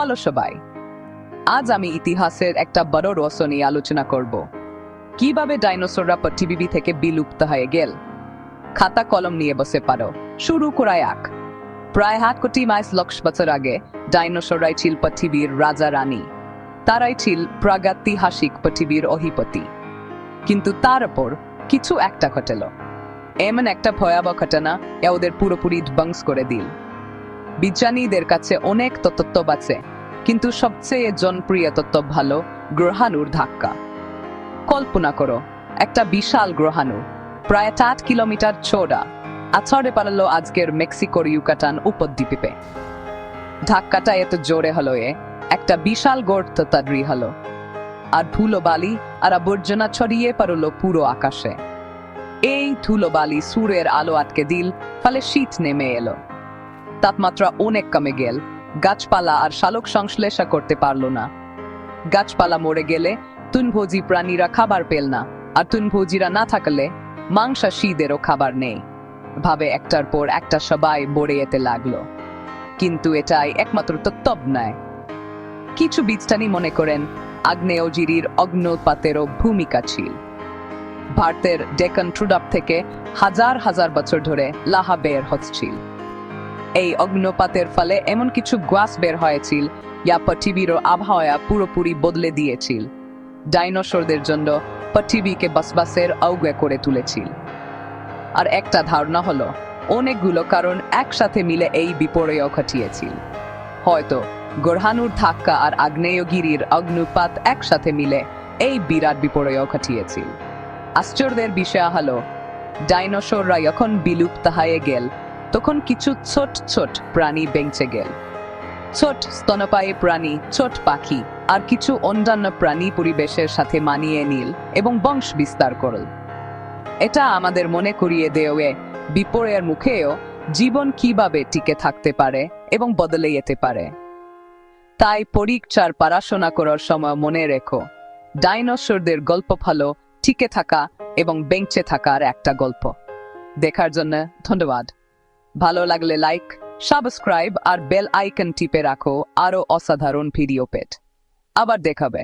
Follow সবাই। আজ আমি ইতিহাসের একটা বড় রস নিয়ে আলোচনা করব। কীভাবে ডাইনোসররা পৃথিবী থেকে বিলুপ্ত হয়ে গেল? খাতা কলম নিয়ে বসে পারো। শুরু করায় এক প্রায় হাত কোটি মাইস লক্ষ বছর আগে ডাইনোসররাই ছিল পৃথিবীর রাজা রানী। তারাই ছিল প্রাগৈতিহাসিক পৃথিবীর অধিপতি। কিন্তু তার উপর কিছু একটা ঘটেল। এমন একটা ভয়াবহ ঘটনা এ ওদের পুরোপুরি ধ্বংস করে দিল। বিজ্ঞানীদের কাছে অনেক তত্ত্ব আছে, কিন্তু সবচেয়ে জনপ্রিয় তত্ত্ব ভালো গ্রহাণুর ধাক্কা। কল্পনা করো, একটা বিশাল গ্রহাণু, প্রায় আট কিলোমিটার চৌড়া আছড়ে পারল আজকের মেক্সিকোর ইউকাটান উপদ্বীপে। ধাক্কাটা এত জোরে হলো এ, একটা বিশাল গর্ত তৈরি হলো। আর ধুলো বালি আর আবর্জনা ছড়িয়ে পারল পুরো আকাশে। এই ধুলো বালি সূর্যের আলো আটকে দিল, ফলে শীত নেমে এলো। তাপমাত্রা অনেক কমে গেল। গাছপালা আর শালক সংশ্লেষা করতে পারল না। গাছপালা মরে গেলে তুনভোজি প্রাণীরা খাবার পেল না, আর তুনভোজিরা না থাকলে মাংসা মাংসাশীদেরও খাবার নেই। ভাবে একটার পর একটা সবাই বড়ে যেতে লাগল। কিন্তু এটাই একমাত্র তত্ত্ব নয়। কিছু বিজ্ঞানী মনে করেন, আগ্নেয়গিরির অগ্নুৎপাতেরও ভূমিকা ছিল। ভারতের ডেকন ট্রুডাপ থেকে হাজার হাজার বছর ধরে লাহা বের হচ্ছিল। এই অগ্নুপাতের ফলে এমন কিছু গ্যাস বের হয়েছিল, যা পৃথিবীর আবহাওয়া পুরোপুরি বদলে দিয়েছিল। ডাইনোসরদের জন্য পৃথিবীকে বসবাসের অজ্ঞা করে তুলেছিল। আর একটা ধারণা হলো, অনেকগুলো কারণ একসাথে মিলে এই বিপর্যয় ঘটিয়েছিল। হয়তো গ্রহাণুর ধাক্কা আর আগ্নেয়গিরির অগ্নুপাত একসাথে মিলে এই বিরাট বিপর্যয় ঘটিয়েছিল। আশ্চর্যের বিষয় হলো, ডাইনোসররা যখন বিলুপ্ত হয়ে গেল তখন কিছু ছোট ছোট প্রাণী বেঁচে গেল। ছোট স্তনপায়ী প্রাণী, ছোট পাখি আর কিছু অন্যান্য প্রাণী পরিবেশের সাথে মানিয়ে নিল এবং বংশ বিস্তার করল। এটা আমাদের মনে করিয়ে দেওয়ে বিপর্যয়ের মুখেও জীবন কীভাবে টিকে থাকতে পারে এবং বদলে যেতে পারে। তাই পরীক্ষার পড়াশোনা করার সময় মনে রেখো, ডাইনোসরদের গল্প ভালো, টিকে থাকা এবং বেঞ্চে থাকার একটা গল্প। দেখার জন্য ধন্যবাদ। ভালো লাগলে লাইক সাবস্ক্রাইব আর বেল আইকন টিপে রাখো আরও অসাধারণ ভিডিও পেট আবার দেখাবে।